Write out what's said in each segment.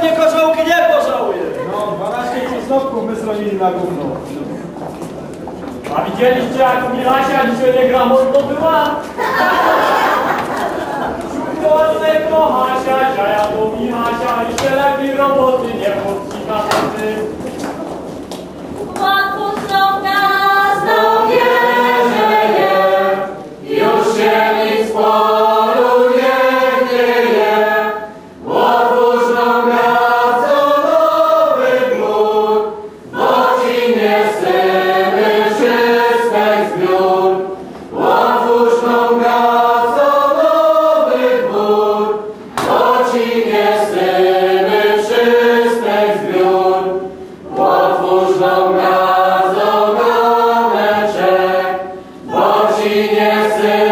pewnie koziołki nie pożałuje. No, 12 krzyżowków my stronili na gówno. A widzieliście jak Milasia dzisiaj nie gra mocno była? Szukło kochasia, ja ja tu Milasia i szeregi roboty yes,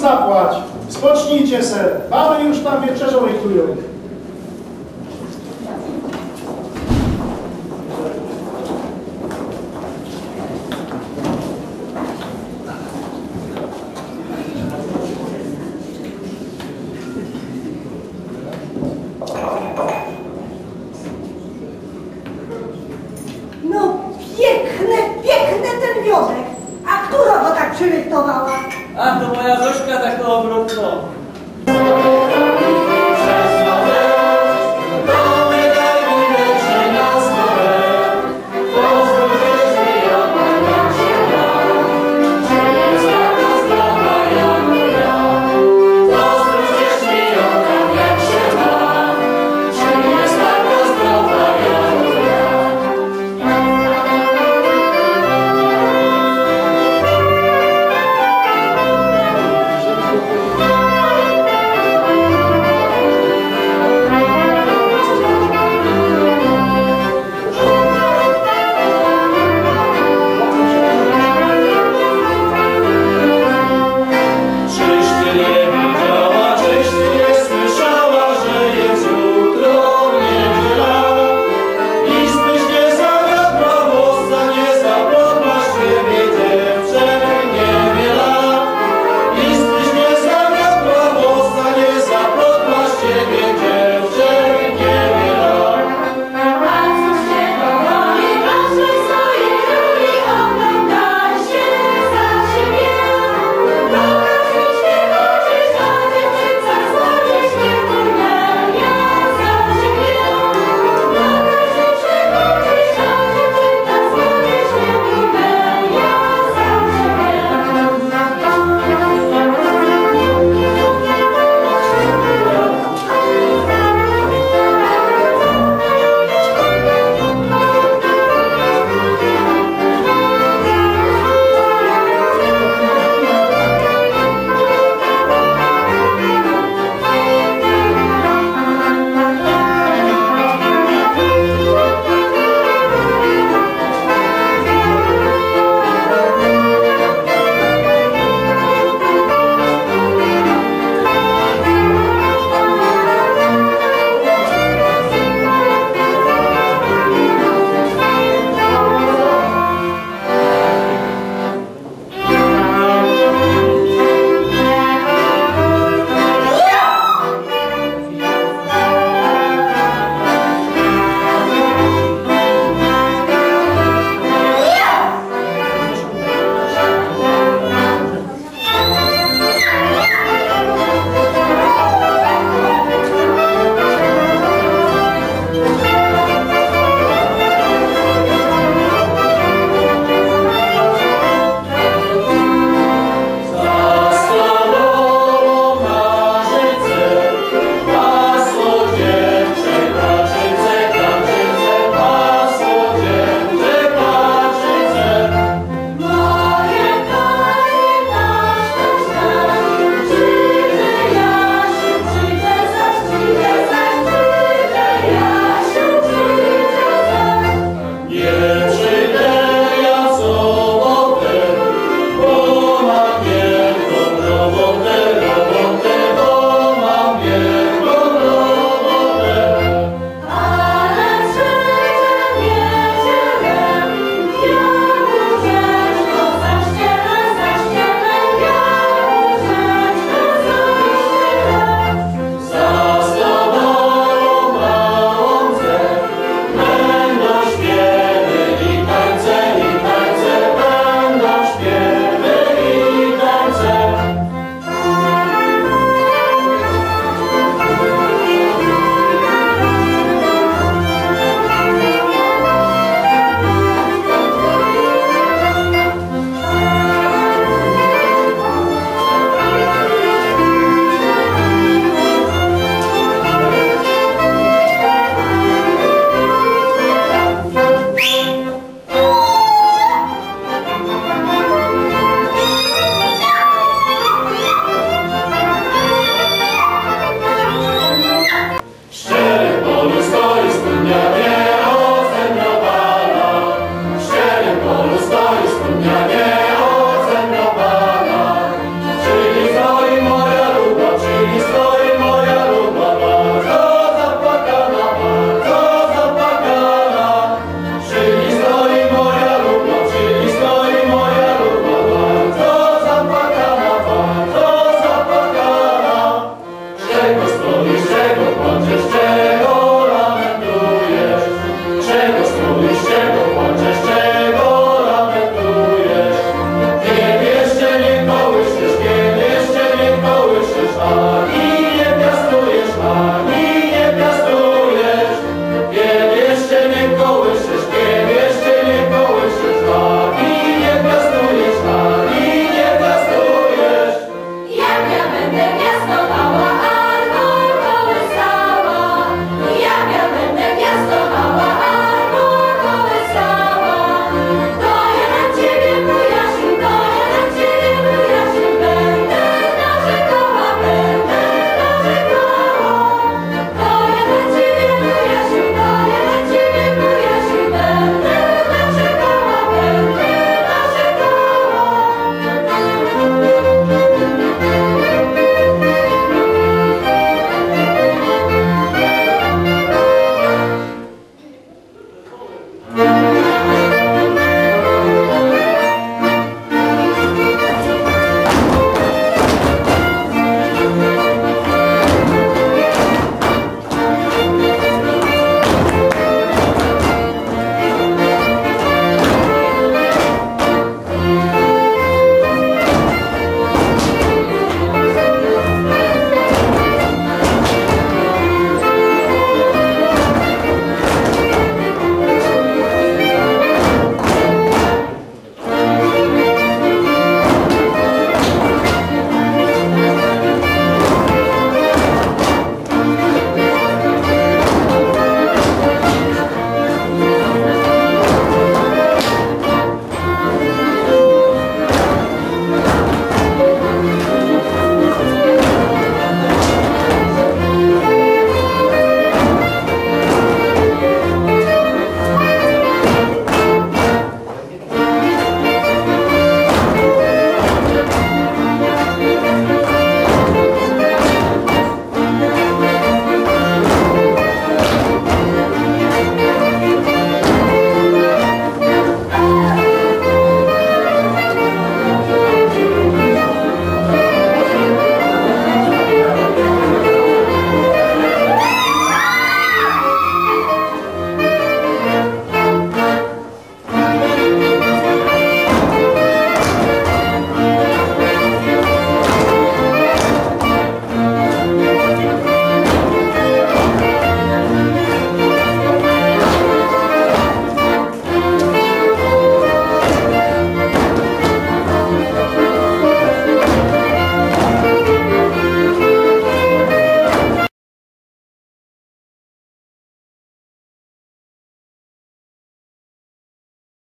zapłać, spocznijcie se, baby już tam wieczerzą lejtują.